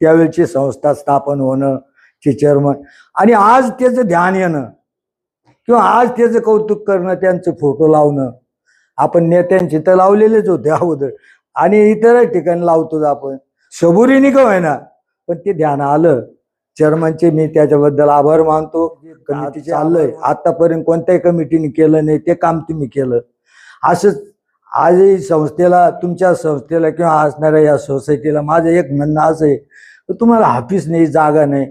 त्यावेळची संस्था स्थापन होणं चे चेअरमन आणि आज त्याचं ध्यान येणं किंवा आज त्याचं कौतुक करणं त्यांचे फोटो लावणं आपण नेत्यांचे तर लावलेलेच होते अगोदर. आणि इतर ठिकाणी लावतोच आपण. सबुरीने का होईना पण ते ध्यान आलं. चेअरमनचे मी त्याच्याबद्दल आभार मानतो. कमिटी चाललंय आतापर्यंत कोणत्याही कमिटीने केलं नाही ते काम तुम्ही केलं. असंच आजही संस्थेला तुमच्या संस्थेला किंवा असणाऱ्या या सोसायटीला माझं एक म्हणणं असं आहे तर तुम्हाला ऑफिस नाही जागा नाही.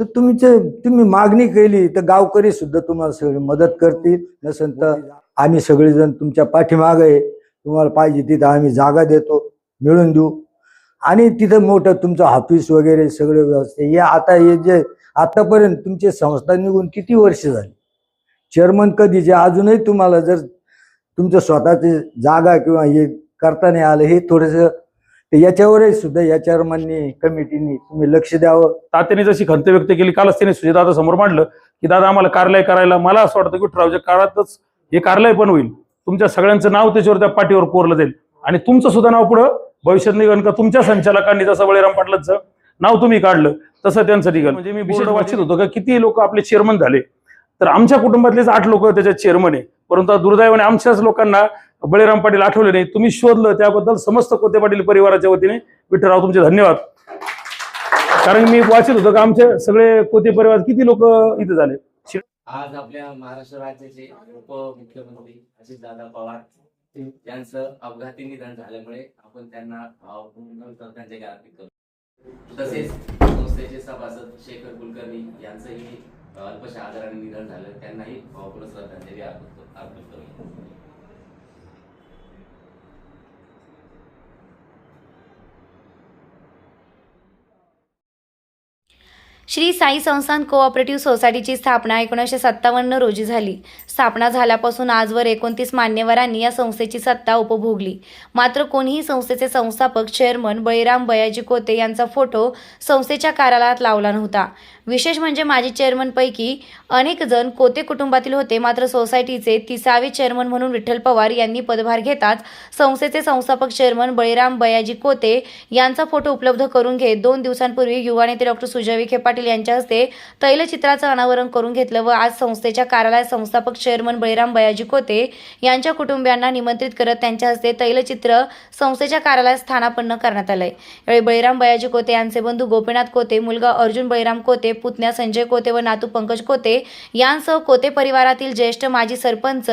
तर तुमचे तुम्ही मागणी केली तर गावकरी सुद्धा तुम्हाला सगळी मदत करतील. नसेल तर आम्ही सगळेजण तुमच्या पाठीमागे आहे. तुम्हाला पाहिजे तिथं आम्ही जागा देतो मिळून देऊ. आणि तिथं मोठं तुमचं ऑफिस वगैरे सगळे व्यवस्था हे आता हे जे आतापर्यंत तुमची संस्था निघून किती वर्ष झाली? चेअरमन कधीचे अजूनही तुम्हाला जर तुमचं स्वतःची जागा किंवा हे करता नाही आलं हे थोडंसं तर याच्यावरही सुद्धा या चेअरमननी कमिटीनी तुम्ही लक्ष द्यावं. तात्याने जशी खंत व्यक्त केली कालच त्याने सुजयदादा समोर मांडलं की दादा आम्हाला कार्यालय करायला मला असं वाटतं की विठ्ठलरावच्या काळातच हे कार्यालय पण होईल. तुमच्या सगळ्यांचं नाव त्याच्यावर त्या पाठीवर कोरलं जाईल. आणि तुमचं सुद्धा नाव पुढं भविष्यात निघन का? तुमच्या संचालकांनी जसं बळीराम पाटलांचं नाव तुम्ही काढलं तसं त्यांचं निघाल म्हणजे मी विशेष वाचित होतो का किती लोक आपले चेअरमन झाले तर आमच्या कुटुंबातलेच आठ लोक त्याच्यात चेअरमन आहे. परंतु दुर्दैवाने आमच्याच लोकांना बळीराम पाटील आठवले नाही. तुम्ही शोधलं त्याबद्दल समस्त कोते पाटील परिवाराच्या वतीने विठ्ठलराव तुमचे धन्यवाद. कारण मी वाचित होतो का आमचे सगळे कोते परिवार किती लोक इथे झाले? आज आपल्या महाराष्ट्र राज्याचे उपमुख्यमंत्री अजितदादा पवार यांचं अपघाती निधन झाल्यामुळे आपण त्यांना भावपूर्ण तसेच संस्थेचे सभासद शेखर कुलकर्णी यांचंही अल्पशा आजाराने निधन झालं त्यांनाही भावपूर्ण श्रद्धांजली अर्पित अर्पित करू. श्री साई संस्थान कोऑपरेटिव्ह सोसायटीची स्थापना एकोणीसशे सत्तावन्न रोजी झाली. स्थापना झाल्यापासून आजवर एकोणतीस मान्यवरांनी या संस्थेची सत्ता उपभोगली. मात्र कोणीही संस्थेचे संस्थापक चेअरमन बळीराम बयाजी कोते यांचा फोटो संस्थेच्या कार्यालयात लावला नव्हता. विशेष म्हणजे माजी चेअरमनपैकी अनेक जण कोते कुटुंबातील होते. मात्र सोसायटीचे तिसावे चेअरमन म्हणून विठ्ठल पवार यांनी पदभार घेताच संस्थेचे संस्थापक चेअरमन बळीराम बयाजी कोते यांचा फोटो उपलब्ध करून घेत दोन दिवसांपूर्वी युवा नेते डॉक्टर सुजय विखे पाटील यांच्या हस्ते तैलचित्राचं अनावरण करून घेतलं व आज संस्थेच्या कार्यालयात संस्थापक चेअरमन बळीराम बयाजी कोते यांच्या कुटुंबियांना निमंत्रित करत त्यांच्या हस्ते तैलचित्र संस्थेच्या कार्यालयात स्थानापन्न करण्यात आलंय. यावेळी बळीराम बयाजी कोते यांचे बंधू गोपीनाथ कोते मुलगा अर्जुन बळीराम कोते पुतण्या संजय कोते व नातू पंकज कोते यांसह कोते परिवारातील ज्येष्ठ माजी सरपंच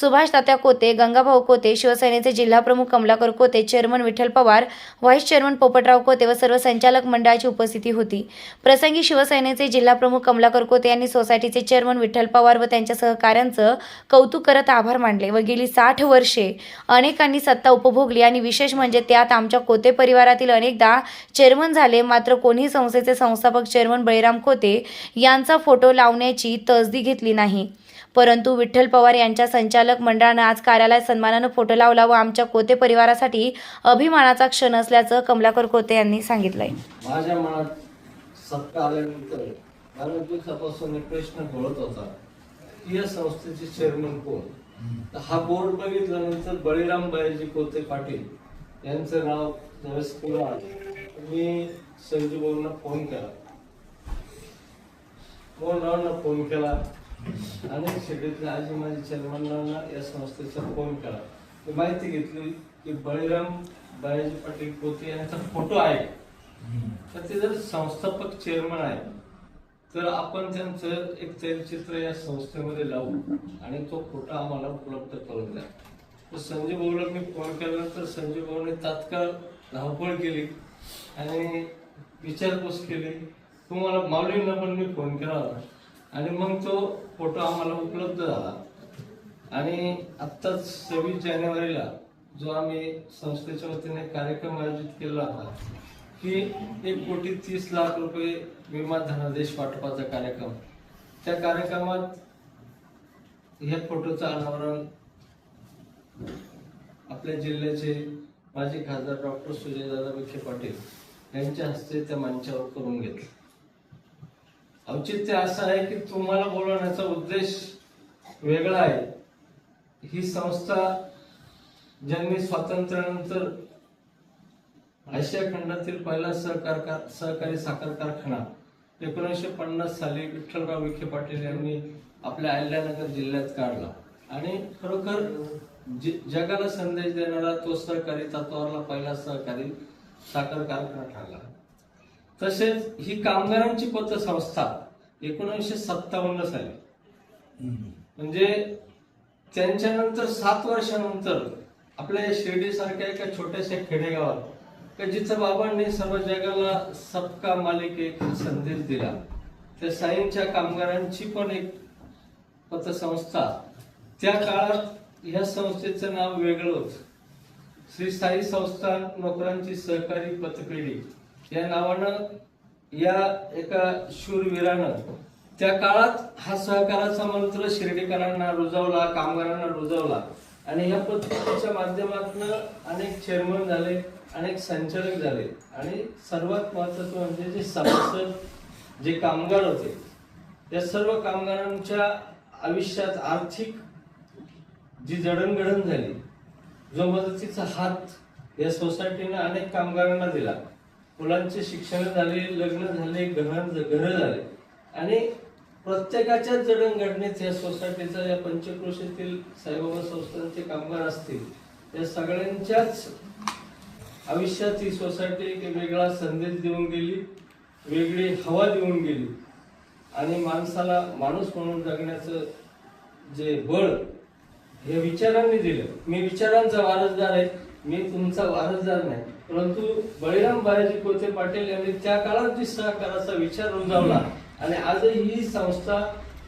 सुभाष तात्या कोते गंगाभाऊ कोते शिवसेनेचे जिल्हाप्रमुख Kamalakar Kote chairman Vitthal Pawar vice chairman Popatrao Kote व सर्व संचालक मंडळाची उपस्थिती होती. प्रसंगी शिवसेनेचे जिल्हाप्रमुख कमलाकर कोते यांनी सोसायटीचे चेअरमन विठ्ठल पवार व त्यांच्या सहकाऱ्यांचं कौतुक करत आभार मानले व गेली साठ वर्षे अनेकांनी सत्ता उपभोगली आणि विशेष म्हणजे त्यात आमच्या कोते परिवारातील अनेकदा चेअरमन झाले. मात्र कोणीही संस्थेचे संस्थापक चेअरमन बळीराम खोते यांचा फोटो लावण्याची तसदी घेतली नाही. परंतु विठ्ठल पवार यांच्या संचालक मंडळानं आज कार्यालय सन्मानानं फोटो लावला व आमच्या कोते परिवारासाठी अभिमानाचा क्षण असल्याचं कमलाकर कोते यांनी सांगितलंय. माझ्या मनात सत्ता आल्यानंतर बऱ्याच दिवसापासून एक प्रश्न घोळत होता. की या संस्थेचे चेअरमन कोण? हा बोर्ड बघितल्यानंतर बळीराम बायजी कोते पाटील यांचं नाव ज्यावेळेस पुन्हा आलं मी संजू भाऊंना फोन केला. मोहनरावांना फोन केला? अनेक शेतीतले आजी माझी चेअरमनांना या संस्थेचा फोन केला. मी माहिती घेतली की बळीराम बाळाजी पाटील पोते यांचा फोटो आहे. तर ते जर संस्थापक चेअरमन आहे तर आपण त्यांचं एक तैलचित्र या संस्थेमध्ये लावू आणि तो फोटो आम्हाला उपलब्ध करून द्या. तर संजय भाऊला मी फोन केल्यानंतर संजय भाऊने तात्काळ धावपळ केली आणि विचारपूस केली. तुम्हाला माऊलींना पण मी फोन केला होता. आणि मग तो फोटो आम्हाला उपलब्ध झाला. आणि आत्ताच सव्वीस जानेवारीला जो आम्ही संस्थेच्या वतीने कार्यक्रम आयोजित केला होता की एक कोटी तीस लाख रुपये विमा धनादेश वाटपाचा कार्यक्रम. त्या कार्यक्रमात ह्या फोटोचं अनावरण आपल्या जिल्ह्याचे माजी खासदार डॉक्टर सुजयदादा विखे पाटील यांच्या हस्ते त्या मंचावर करून घेतलं. औचित्य असं आहे की तुम्हाला बोलवण्याचा उद्देश वेगळा आहे. ही संस्था ज्यांनी स्वातंत्र्यानंतर आशिया खंडातील पहिला सहकार सहकारी साखर कारखाना एकोणीसशे पन्नास साली विठ्ठलराव विखे पाटील यांनी आपल्या अहिल्यानगर जिल्ह्यात काढला. आणि खरोखर जगाला संदेश देणारा तो सहकारी तत्वावरला पहिला सहकारी साखर कारखाना ठरला. तसेच ही कामगारांची पतसंस्था एकोणीसशे सत्तावन्न साली म्हणजे त्यांच्यानंतर सात वर्षानंतर आपल्या शिर्डी सारख्या एका छोट्याशा खेडेगावात का जिथं बाबांनी सर्व जगाला सबका मालिकेत संदेश दिला. त्या साईंच्या कामगारांची पण एक पतसंस्था. त्या काळात ह्या संस्थेचं नाव वेगळं होतं श्री साई संस्था नोकरांची सहकारी पतपेढी. या नावानं या एका शूरवीरानं त्या काळात हा सहकाराचा मंत्र शिर्डीकरांना रुजवला कामगारांना रुजवला. आणि ह्या पद्धतीच्या माध्यमातून अनेक चेअरमन झाले अनेक संचालक झाले. आणि सर्वात महत्वाचं म्हणजे जे सभासद जे कामगार होते या सर्व कामगारांच्या आयुष्यात आर्थिक जी जडणघडण झाली जो मदतीचा हात या सोसायटीनं अनेक कामगारांना दिला. मुलांचे शिक्षण झाले लग्न झाले घरां घरं झाले. आणि प्रत्येकाच्या जडणघडणीत या सोसायटीचा या पंचक्रोशीतील साईबाबा संस्थांचे कामगार असतील या सगळ्यांच्याच आयुष्यात ही सोसायटी एक वेगळा संदेश देऊन गेली वेगळी हवा देऊन गेली. आणि माणसाला माणूस म्हणून जगण्याचं जे बळ हे विचारांनी दिलं. मी विचारांचा वारसदार आहे मी तुमचा वारसदार नाही. परंतु बळीराम बायाजी कोते पाटील यांनी त्या काळात जी सहकाराचा विचार रुजवला आणि आजही ही संस्था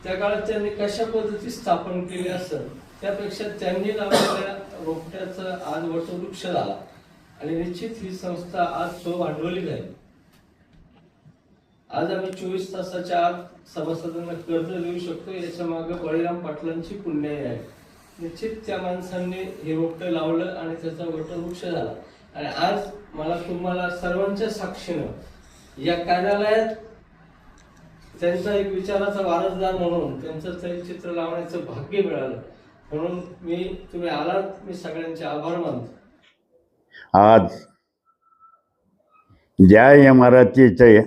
त्या काळात त्यांनी कशा पद्धती स्थापन केली असेल त्यापेक्षा त्यांनी लावलेल्या रोपट्याचा आज वटवृक्ष झाला. आणि निश्चित ही संस्था आज सो भांडवली जाईल आज आम्ही चोवीस तासाच्या आत सभासदांना कर्ज देऊ शकतो याच्या मागे बळीराम पाटलांची पुण्याई आहे. निश्चित त्या माणसांनी हे रोपटं लावलं आणि त्याचा वटवृक्ष झाला. आणि आज मला तुम्हाला सर्वांच्या साक्षीनं या कार्यालयात त्यांचा एक विचाराचा वारसदार म्हणून त्यांचं तैलचित्र लावण्याचं भाग्य मिळालं. म्हणून मी तुम्ही आलात मी सगळ्यांचे आभार मानतो. आज ज्या इमारतीचे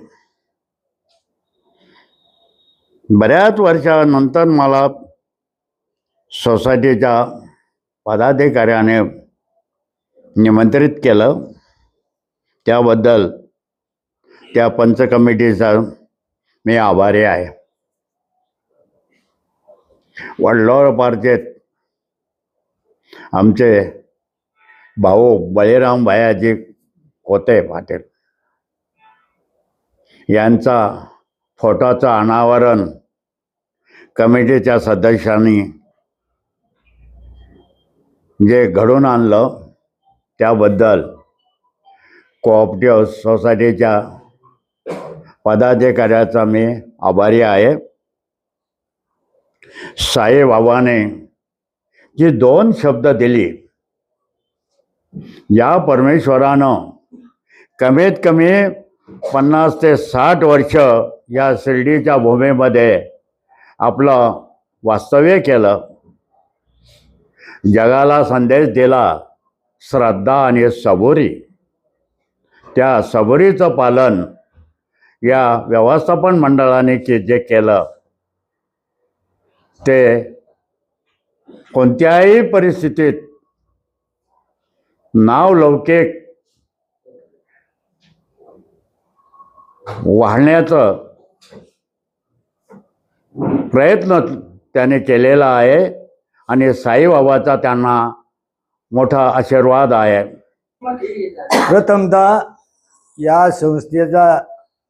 बऱ्याच वर्षानंतर मला सोसायटीच्या पदाधिकाऱ्याने निमंत्रित केलं. त्याबद्दल त्या पंच कमिटीचा मी आभारी आहे. वडलोर पार्जेत आमचे भाऊ बळीराम भायाजी कोते पाटील यांचा फोटोचं अनावरण कमिटीच्या सदस्यांनी जे घडून आणलं त्याबद्दल कोऑपरेटिव्ह सोसायटीच्या पदाधिकाऱ्याचा मी आभारी आहे. साईबाबाने जी दोन शब्द दिली या परमेश्वरानं कमीत कमी पन्नास ते साठ वर्ष या शिर्डीच्या भूमीमध्ये आपलं वास्तव्य केलं. जगाला संदेश दिला. श्रद्धा आणि सबोरी. त्या सबोरीचं पालन या व्यवस्थापन मंडळाने के जे केलं ते कोणत्याही परिस्थितीत नावलौकिक वाढण्याचं प्रयत्न त्याने केलेला आहे आणि साईबाबाचा त्यांना मोठा आशीर्वाद आहे. प्रथमतः या संस्थेचा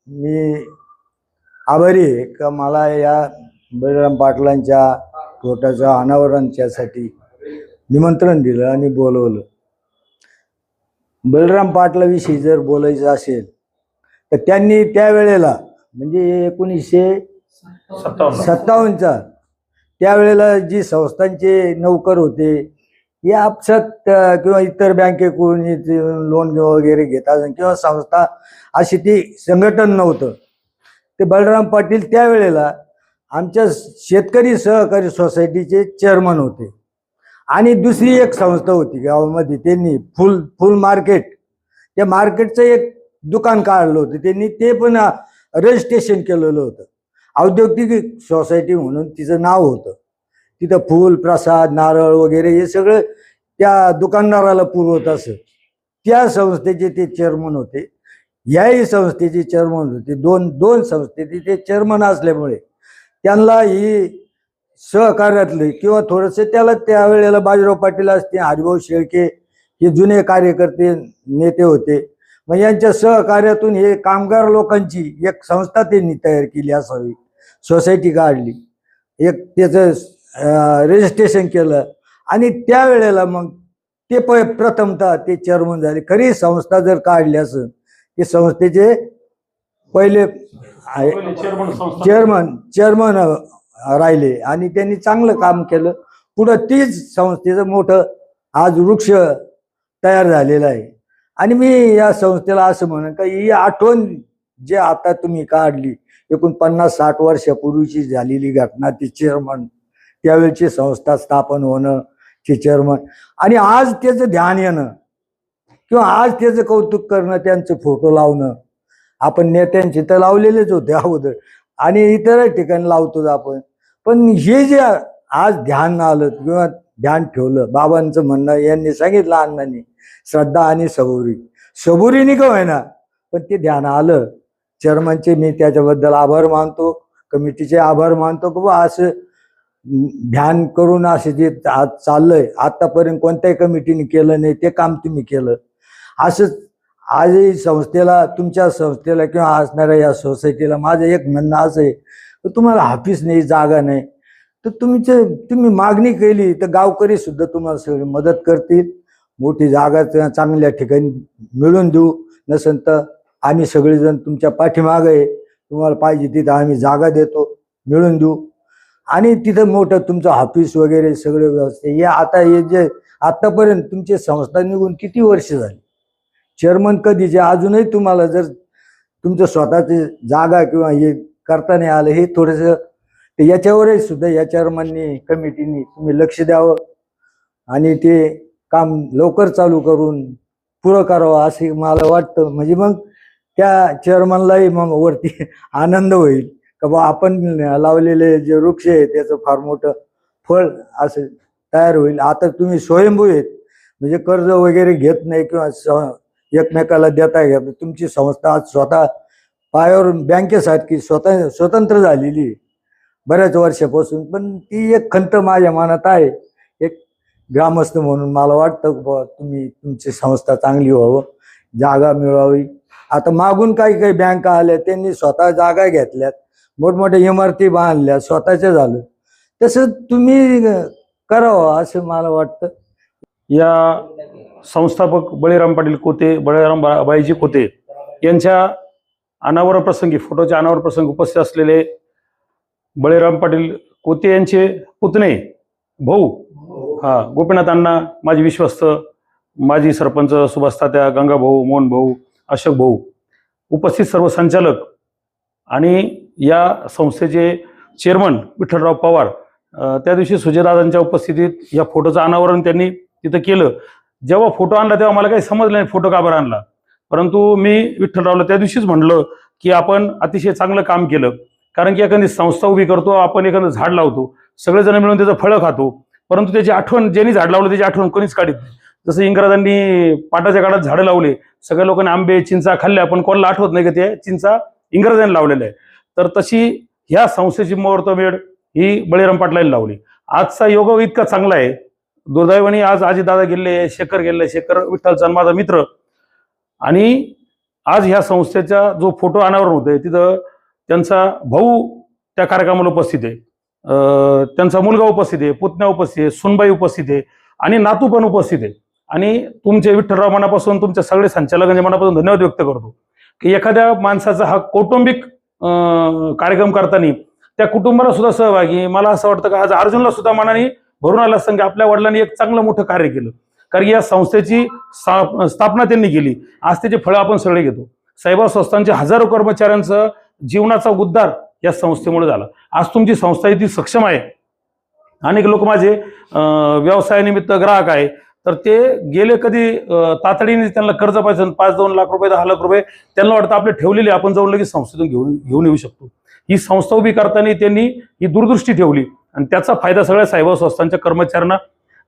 मी आभारी आहे का मला या बळीराम पाटलांच्या पोटाच्या अनावरणच्यासाठी निमंत्रण दिलं आणि बोलवलं. बलराम पाटलाविषयी जर बोलायचं असेल तर त्यांनी त्यावेळेला म्हणजे एकोणीसशे सत्तावन्न. सत्तावन्नचा त्यावेळेला जी संस्थांचे नौकर होते हे आपसात किंवा इतर बँकेकडून लोन वगैरे घेतात किंवा संस्था अशी ती संघटन नव्हतं. ते बलराम पाटील त्यावेळेला आमच्या शेतकरी सहकारी सोसायटीचे चेअरमन होते. आणि दुसरी एक संस्था होती गावामध्ये त्यांनी फुल फुल मार्केट. त्या मार्केटचं एक दुकान काढलं होतं. त्यांनी ते पण रजिस्ट्रेशन केलेलं होतं. औद्योगिक सोसायटी म्हणून तिचं नाव होतं. तिथं फूल प्रसाद नारळ वगैरे हे सगळं त्या दुकानदाराला पुरवत असत त्या संस्थेचे ते चेअरमन होते. याही संस्थेचे चेअरमन होते. दोन दोन संस्थेचे ते चेअरमन असल्यामुळे त्यांना ही सहकार्यातले किंवा थोडंसं त्याला त्यावेळेला बाजीराव पाटील असते हरिभाऊ शेळके हे जुने कार्यकर्ते नेते होते. मग यांच्या सहकार्यातून हे कामगार लोकांची एक संस्था त्यांनी तयार केली असावी. सोसायटी काढली. एक त्याचं रजिस्ट्रेशन केलं. आणि त्यावेळेला मग ते प प्रथमतः ते चेअरमन झाले. खरी संस्था जर काढली असं ते संस्थेचे पहिले चेअरमन चेअरमन राहिले. आणि त्यांनी चांगलं काम केलं. पुढं तीच संस्थेचं मोठं आज वृक्ष तयार झालेलं आहे. आणि मी या संस्थेला असं म्हणेन का ही आठवण जे आता तुम्ही काढली एकूण पन्नास साठ वर्षापूर्वीची झालेली घटना ती चेअरमन त्यावेळची संस्था स्थापन होणं चे चेअरमन आणि आज त्याचं ध्यान येणं किंवा आज त्याचं कौतुक करणं त्यांचे फोटो लावणं आपण नेत्यांचे तर लावलेलेच होते अगोदर. आणि इतर ठिकाणी लावतोच आपण. पण हे जे आज ध्यान आलं किंवा ध्यान ठेवलं बाबांचं म्हणणं यांनी सांगितलं अण्णांनी श्रद्धा आणि सबुरी. सबुरीने का होईना पण ते ध्यान आलं. चेअरमनचे मी त्याच्याबद्दल आभार मानतो कमिटीचे आभार मानतो की बा असं ध्यान करून असे जे आज चाललंय आतापर्यंत कोणत्याही कमिटीने केलं नाही ते काम तुम्ही केलं. असंच आजही संस्थेला तुमच्या संस्थेला किंवा असणाऱ्या या सोसायटीला माझं एक म्हणणं असं आहे की तुम्हाला ऑफिस नाही जागा नाही. तर तुमचे तुम्ही मागणी केली तर गावकरी सुद्धा तुम्हाला सगळी मदत करतील. मोठी जागा चांगल्या ठिकाणी मिळून देऊ. नसेल तर आम्ही सगळेजण तुमच्या पाठीमागे आहे. तुम्हाला पाहिजे तिथं आम्ही जागा देतो मिळून देऊ. आणि तिथं मोठं तुमचं ऑफिस वगैरे सगळं व्यवस्था हे आता हे जे आतापर्यंत तुमची संस्था निघून किती वर्ष झाली? चेअरमन कधीचे अजूनही तुम्हाला जर तुमचं स्वतःची जागा किंवा हे करता नाही आलं हे थोडंसं याच्यावरही सुद्धा या चेअरमननी कमिटीनी तुम्ही लक्ष द्यावं आणि ते काम लवकर चालू करून पुरं करावं असे मला वाटतं. म्हणजे मग त्या चेअरमनलाही मग वरती आनंद होईल. का बा आपण लावलेले जे वृक्ष आहे त्याचं फार मोठं फळ असं तयार होईल. आता तुम्ही स्वयंभू आहेत. म्हणजे कर्ज वगैरे घेत नाही किंवा स- एकमेकाला देता घेत तुमची संस्था आज स्वतः पायावर बँकेसारखी स्वतः स्वतंत्र झालेली आहे. बऱ्याच वर्षापासून. पण ती एक खंत माझ्या मनात आहे. एक ग्रामस्थ म्हणून मला वाटतं बुवा तुम्ही तुमची संस्था चांगली व्हावं जागा मिळवावी आता मागून काही काही बँका आल्या त्यांनी स्वतः जागा घेतल्यात. मोठमोठ्या इमारती बांधल्या स्वतःच्या झालं. तसं तुम्ही करावं असं मला वाटतं. या संस्थापक बळीराम पाटील कोते बळीराम बा- बाईजी कोते यांच्या अनावर प्रसंगी फोटोच्या अनावर प्रसंगी उपस्थित असलेले बळीराम पाटील कोते यांचे पुतणे भाऊ हा गोपीनाथ अण्णा माझे विश्वस्त माजी सरपंच सुभाष तात्या गंगा मोहन भाऊ अशोक भाऊ उपस्थित सर्व संचालक आणि या संस्थेचे चेअरमन विठ्ठलराव पवार त्या दिवशी सुजयदादांच्या उपस्थितीत या फोटोचं अनावरण त्यांनी तिथं केलं. जेव्हा फोटो आणला तेव्हा मला काही समजलं नाही फोटो का बरं आणला. परंतु मी विठ्ठलरावला त्या दिवशीच म्हणलं की आपण अतिशय चांगलं काम केलं. कारण की एखादी संस्था उभी करतो आपण एखादं झाड लावतो सगळेजण मिळून त्याचं फळं खातो. परंतु त्याची आठवण ज्यांनी झाड लावलं त्याची आठवण कोणीच काढत जसं इंग्रजांनी पाटाच्या काळात झाडं लावले सगळ्या लोकांनी आंबे चिंचा खाल्ल्या पण कोणाला आठवत नाही की ते? चिंचा इंग्रजांनी लावलेल्या आहे तर तशी ह्या संस्थेची मुहूर्तमेढ ही बळीराम पाटलांनी लावली. आजचा योग इतका चांगला आहे. दुर्दैवाने आज दादा गेले शेखर गेले शेखर विठ्ठल माझा मित्र. आणि आज ह्या संस्थेचा जो फोटो अनावरण होतोय तिथं त्यांचा भाऊ त्या कार्यक्रमाला उपस्थित आहे. त्यांचा मुलगा उपस्थित आहे पुतण्या उपस्थित आहे सुनबाई उपस्थित आहे आणि नातू पण उपस्थित आहे. आणि तुमचे विठ्ठलराव मनापासून तुमच्या सगळे संचालकांच्या मनापासून धन्यवाद व्यक्त करतो. की एखाद्या माणसाचा हा कौटुंबिक कार्यक्रम करताना त्या कुटुंबाला सुद्धा सहभागी. मला असं वाटतं का आज अर्जुनला सुद्धा मनाने भरून आला असं की आपल्या वडिलांनी एक चांगलं मोठं कार्य केलं. कारण या संस्थेची स्थापना त्यांनी केली. आज त्याचे फळं आपण सगळे घेतो. साहेबा संस्थांच्या हजारो कर्मचाऱ्यांचं जीवनाचा उद्धार या संस्थेमुळे झाला. आज तुमची संस्था इतकी सक्षम आहे. अनेक लोक माझे व्यवसायानिमित्त ग्राहक आहे. तर ते गेले कधी तातडीने त्यांना कर्ज पाहिजे पाच दोन लाख रुपये दहा लाख रुपये त्यांना वाटतं आपले ठेवलेले आपण जाऊन लगेच संस्थेतून घेऊन घेऊन येऊ शकतो. ही संस्था उभी करताना त्यांनी ही दूरदृष्टी ठेवली. आणि त्याचा फायदा सगळ्या साहेब संस्थांच्या कर्मचाऱ्यांना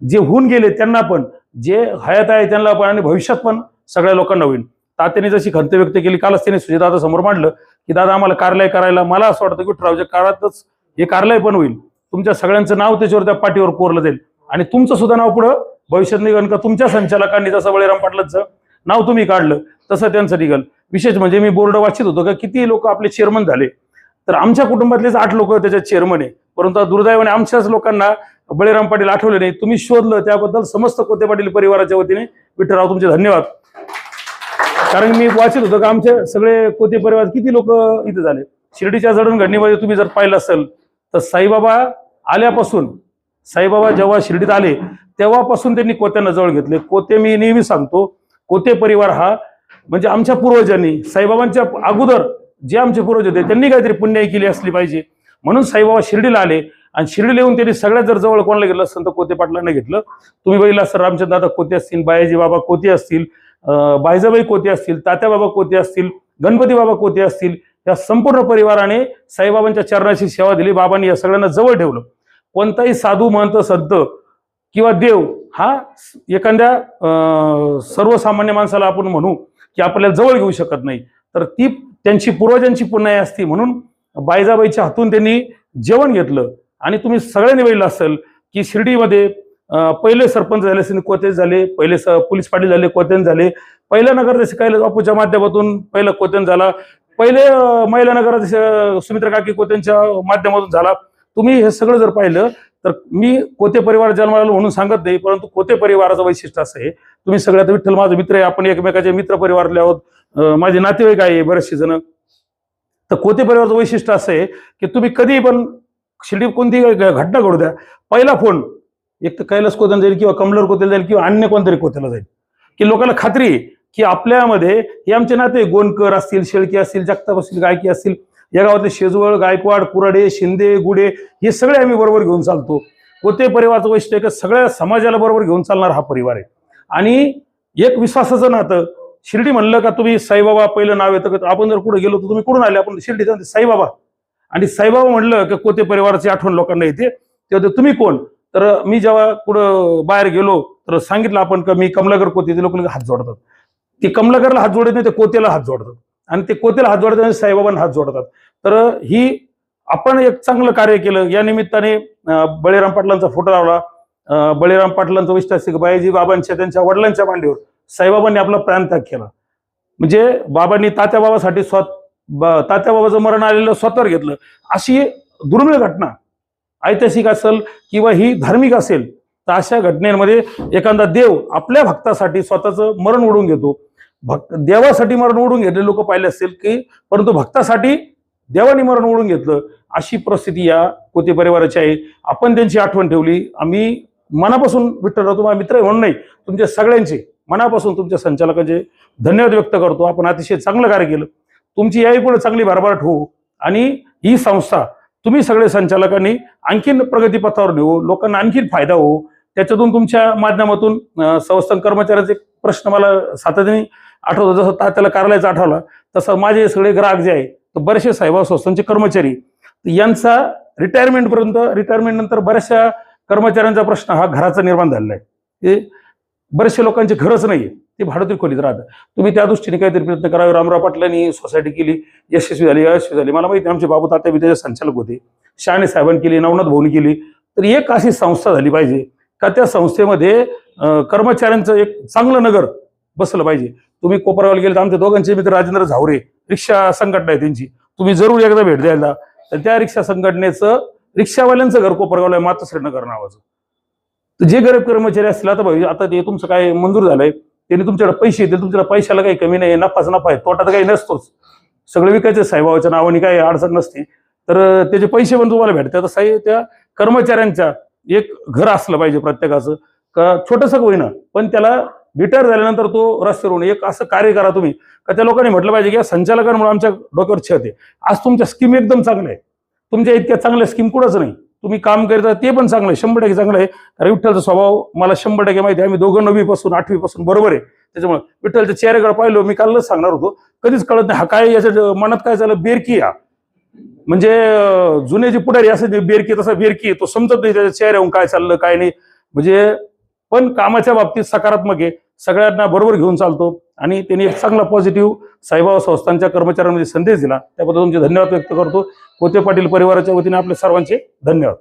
जे होऊन गेले त्यांना पण जे हयात आहे त्यांना पण आणि भविष्यात पण सगळ्या लोकांना होईल. तात्याने जशी खंत व्यक्त केली कालच त्यांनी सुजयदादा समोर मांडलं की दादा आम्हाला कार्यालय करायला. मला असं वाटतं की ठरावच्या काळातच हे कार्यालय पण होईल. तुमच्या सगळ्यांचं नाव त्याच्यावर त्या पाठीवर कोरलं जाईल. आणि तुमचं सुद्धा नाव पुढं भविष्यात निघन का तुमच्या संचालकांनी जसं बळीराम पाटलांचं नाव तुम्ही काढलं तसं त्यांचं निघल. विशेष म्हणजे मी बोर्ड वाचित होतो का किती लोक आपले चेअरमन झाले तर आमच्या कुटुंबातलेच आठ लोक त्याच्यात चेअरमन आहे. परंतु दुर्दैवाने आमच्याच लोकांना बळीराम पाटील आठवले नाही. तुम्ही शोधलं त्याबद्दल समस्त कोते पाटील परिवाराच्या वतीने विठ्ठलराव तुमचे धन्यवाद. कारण मी वाचित होतो का आमचे सगळे कोते परिवार किती लोक इथे झाले? शिर्डीच्या जडणघडणीमध्ये तुम्ही जर पाहिलं असेल तर साईबाबा आल्यापासून साईबाबा जेव्हा शिर्डीत आले तेव्हापासून त्यांनी कोत्यांना जवळ घेतले. कोते मी नेहमी सांगतो कोते परिवार हा म्हणजे आमच्या पूर्वजांनी साईबाबांच्या अगोदर जे आमचे पूर्वज होते त्यांनी काहीतरी पुण्याई केली असली पाहिजे. म्हणून साईबाबा शिर्डीला आले आणि शिर्डीला येऊन त्यांनी सगळ्यात जर जवळ कोणाला घेतलं असेल तर कोते पाटलांना घेतलं. तुम्ही बघितलं असं रामचंद्र दादा कोते असतील बायाजी बाबा कोते असतील बायजाबाई कोते असतील तात्या बाबा कोते असतील गणपती बाबा कोते असतील या संपूर्ण परिवाराने साईबाबांच्या चरणाची सेवा दिली बाबांनी या सगळ्यांना जवळ ठेवलं. कोणताही साधू महंत संत किंवा देव हा एखाद्या सर्वसामान्य माणसाला आपण म्हणू की आपल्याला जवळ घेऊ शकत नाही. तर ती त्यांची पूर्वजांची पुण्याई असती म्हणून बायजाबाईच्या हातून त्यांनी जेवण घेतलं. आणि तुम्ही सगळ्यांनी बघितलं असेल की शिर्डीमध्ये पहिले सरपंच झाले असेल कोतेज झाले पहिले स- पोलीस पाटील झाले कोतेन झाले. पहिल्या नगराध्यक्ष काय बापूच्या माध्यमातून पहिलं कोतेन झाला. पहिले महिला नगराध्यक्ष सुमित्रा काकी कोतेंच्या माध्यमातून झाला. तुम्ही हे सगळं जर पाहिलं तर मी कोते परिवार जन्माला म्हणून सांगत नाही परंतु कोते परिवाराचं वैशिष्ट्य असं आहे. तुम्ही सगळ्यात विठ्ठल माझा मित्र आहे आपण एकमेकाचे मित्र परिवारले आहोत. माझे नातेवाईक आहे बरेचसे जण. तर कोते परिवाराचं वैशिष्ट्य असं आहे की तुम्ही कधी पण शिर्डी कोणतीही घटना घडू द्या. पहिला फोन एक तर कैलास कोत्याला जाईल किंवा कमलर कोत्याला जाईल किंवा अन्य कोणतरी कोत्याला जाईल. की लोकांना खात्री आहे की आपल्यामध्ये हे आमचे नाते गोंडकर असतील शेळके असतील जगताप असतील गायकी असतील. या गावातले शेजवळ गायकवाड कुराडे शिंदे गुडे हे सगळे आम्ही बरोबर घेऊन चालतो. कोते परिवाराचं वैशिष्ट्य का? सगळ्या समाजाला बरोबर घेऊन चालणार हा परिवार आहे. आणि एक विश्वासाचं नातं शिर्डी म्हणलं का तुम्ही साईबाबा पहिलं नाव येतं का? आपण जर कुठे गेलो तर तुम्ही कुठून आले? आपण शिर्डी साईबाबा. आणि साईबाबा म्हणलं की कोते परिवाराची आठवण लोकांना येते. तेव्हा तुम्ही कोण? तर मी जेव्हा कुठं बाहेर गेलो तर सांगितलं आपण का मी कमलागर कोते ते लोक हात जोडतात. ते कमलागरला हात जोडत नाही ते कोतेला हात जोडतात. आणि ते कोतेला हात जोडतात आणि साईबाबांना हात जोडतात. तर ही आपण एक चांगलं कार्य केलं. या निमित्ताने बळीराम पाटलांचा फोटो लावला. बळीराम पाटलांचा वैशिष्ट्य बायाजी बाबांच्या त्यांच्या वडिलांच्या मांडीवर साईबाबांनी आपला प्राणत्याग केला. म्हणजे बाबांनी तात्या बाबासाठी स्वत तात्या बाबाचं मरण आलेलं स्वतःवर घेतलं. अशी दुर्मिळ घटना ऐतिहासिक असेल किंवा ही धार्मिक असेल तर अशा घटनेमध्ये एखादा देव आपल्या भक्तासाठी स्वतःचं मरण ओढून घेतो. भक्त देवासाठी मरण ओढून घेतले. लोक पाहिले असतील की परंतु भक्तासाठी देवाने मरण ओढून घेतलं. अशी परिस्थिती या कोते परिवाराची आहे. आपण त्यांची आठवण ठेवली. आम्ही मनापासून विठ्ठल तुम्हाला मित्र म्हणून नाही. तुमच्या सगळ्यांचे मनापासून तुमच्या संचालकाचे धन्यवाद व्यक्त करतो. आपण अतिशय चांगलं कार्य केलं. तुमची याही पुढे चांगली भरभराट हो आणि ही संस्था तुम्ही सगळे संचालकांनी आणखीन प्रगतीपथावर नेऊ. लोकांना आणखीन फायदा होऊ. त्याच्यातून तुमच्या माध्यमातून संस्था संस्थान कर्मचाऱ्यांचे प्रश्न मला सातत्याने आठवतो जसं तात्याला कार्यालयाचं आठवलं तसं माझे सगळे ग्राहक जे आहे तर बरेचसे साहेब संस्थांचे कर्मचारी यांचा रिटायरमेंटपर्यंत रिटायरमेंट नंतर बऱ्याचशा कर्मचाऱ्यांचा प्रश्न हा घराचा निर्माण झालेला आहे. ते बरेचशे लोकांचे घरच नाहीये ते भाडोत्री खोलीत राहतात. तुम्ही त्या दृष्टीने काहीतरी प्रयत्न करावे. रामराव पाटलांनी सोसायटी केली यशस्वी झाली यशस्वी झाली. मला माहिती आहे, आमचे बाबू तात्या बी त्याचे संचालक होते. शहाणे साहेबांनी केली नवनाथ भाऊनी केली. तर एक अशी संस्था झाली पाहिजे का त्या संस्थेमध्ये कर्मचाऱ्यांचं एक चांगलं नगर बसलं पाहिजे. तुम्ही कोपरावाला गेले तर आमच्या दोघांचे मित्र राजेंद्र झावरे रिक्षा संघटना आहे त्यांची. तुम्ही जरूर एकदा भेट द्यायला. तर त्या रिक्षा संघटनेचं रिक्षावाल्यांचं घर कोपरगावला आहे मातोश्रीनगर नावाचं. तर जे गरीब कर्मचारी असतील आता भाई आता ते तुमचं काय मंजूर झालंय त्यांनी तुमच्याकडे पैसे येतील तुमच्याकडे पैशाला काही कमी नाही नफाच नफा आहे तोटा तर काही नसतोच. सगळं विकायचं साईबाबाच्या नावाने काही अडचण नसते. तर त्याचे पैसे पण तुम्हाला भेटतात. तर साई त्या कर्मचाऱ्यांच्या एक घर असलं पाहिजे प्रत्येकाचं. का छोटंसं होईना पण त्याला रिटायर झाल्यानंतर तो रस्त्यावरून एक असं कार्य करा तुम्ही का त्या लोकांनी म्हटलं पाहिजे की या संचालकांमुळे आमच्या डोक्यावर छत आहे. आज तुमच्या स्कीम एकदम चांगल्या आहे. तुमच्या इतक्या चांगल्या स्कीम कुठंच नाही. तुम्ही काम करता ते पण चांगलं आहे शंभर टक्के चांगलं आहे. कारण विठ्ठलचा स्वभाव मला शंभर टक्के माहिती आहे आम्ही दोघं नववी पासून आठवी पासून बरोबर आहे. त्याच्यामुळे विठ्ठलच्या चेहऱ्याकडे पाहिलो मी कालच सांगणार होतो कधीच कळत नाही हा काय याच्या मनात काय झालं बेरकी हा. म्हणजे जुने जे पुढारी असे बेरकी तसा बेरकी तो समजत नाही त्याच्या चेहऱ्याहून काय चाललं काय नाही. म्हणजे पण कामाच्या बाबतीत सकारात्मक आहे. सगळ्यांना बरोबर घेऊन चालतो. आणि त्यांनी एक चांगला पॉझिटिव्ह साईबाबा संस्थांच्या कर्मचाऱ्यांमध्ये संदेश दिला. त्याबद्दल तुमचे धन्यवाद व्यक्त करतो. कोते पाटील परिवाराच्या वतीने आपल्या सर्वांचे धन्यवाद.